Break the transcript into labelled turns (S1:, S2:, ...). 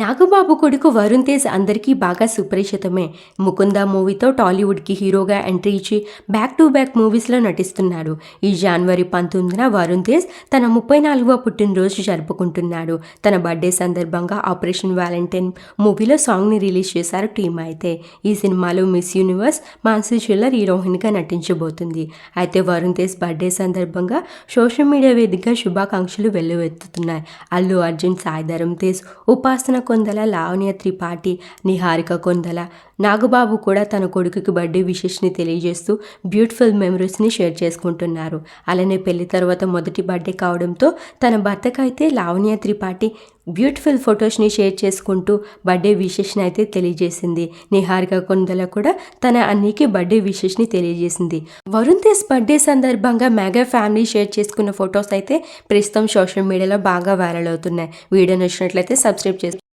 S1: నాగబాబు కొడుకు వరుణ్ తేజ్ అందరికీ బాగా సుపరిచితమే. ముకుంద మూవీతో టాలీవుడ్కి హీరోగా ఎంట్రీ ఇచ్చి బ్యాక్ టు బ్యాక్ మూవీస్లో నటిస్తున్నాడు. ఈ జనవరి పంతొమ్మిదిన వరుణ్ తేజ్ తన ముప్పై నాలుగవ పుట్టినరోజు జరుపుకుంటున్నాడు. తన బర్త్డే సందర్భంగా ఆపరేషన్ వ్యాలంటైన్ మూవీలో సాంగ్ని రిలీజ్ చేశారు టీం అయితే. ఈ సినిమాలో మిస్ యూనివర్స్ మాన్సీ చిల్లర్ హీరోయిన్గా నటించబోతుంది. అయితే వరుణ్ తేజ్ బర్త్డే సందర్భంగా సోషల్ మీడియా వేదికగా శుభాకాంక్షలు వెల్లువెత్తుతున్నాయి. అల్లు అర్జున్ సాయిధరం తేజ్ ఉపాసన కొందల లావణ్య త్రిపాఠి నిహారిక కొందల నాగబాబు కూడా తన కొడుకుకి బర్త్డే విషెస్ని తెలియజేస్తూ బ్యూటిఫుల్ మెమరీస్ని షేర్ చేసుకుంటున్నారు. అలానే పెళ్ళి తర్వాత మొదటి బర్త్డే కావడంతో తన భర్తకైతే లావణ్య త్రిపాఠి బ్యూటిఫుల్ ఫొటోస్ని షేర్ చేసుకుంటూ బర్త్డే విషెస్ని అయితే తెలియజేసింది. నిహారిక కొందల కూడా తన అన్నికి బర్త్డే విషెస్ని తెలియజేసింది. వరుణ్ తేజ్ బర్త్డే సందర్భంగా మెగా ఫ్యామిలీ షేర్ చేసుకున్న ఫొటోస్ అయితే ప్రస్తుతం సోషల్ మీడియాలో బాగా వైరల్ అవుతున్నాయి. వీడియో నచ్చినట్లయితే సబ్స్క్రైబ్ చేసి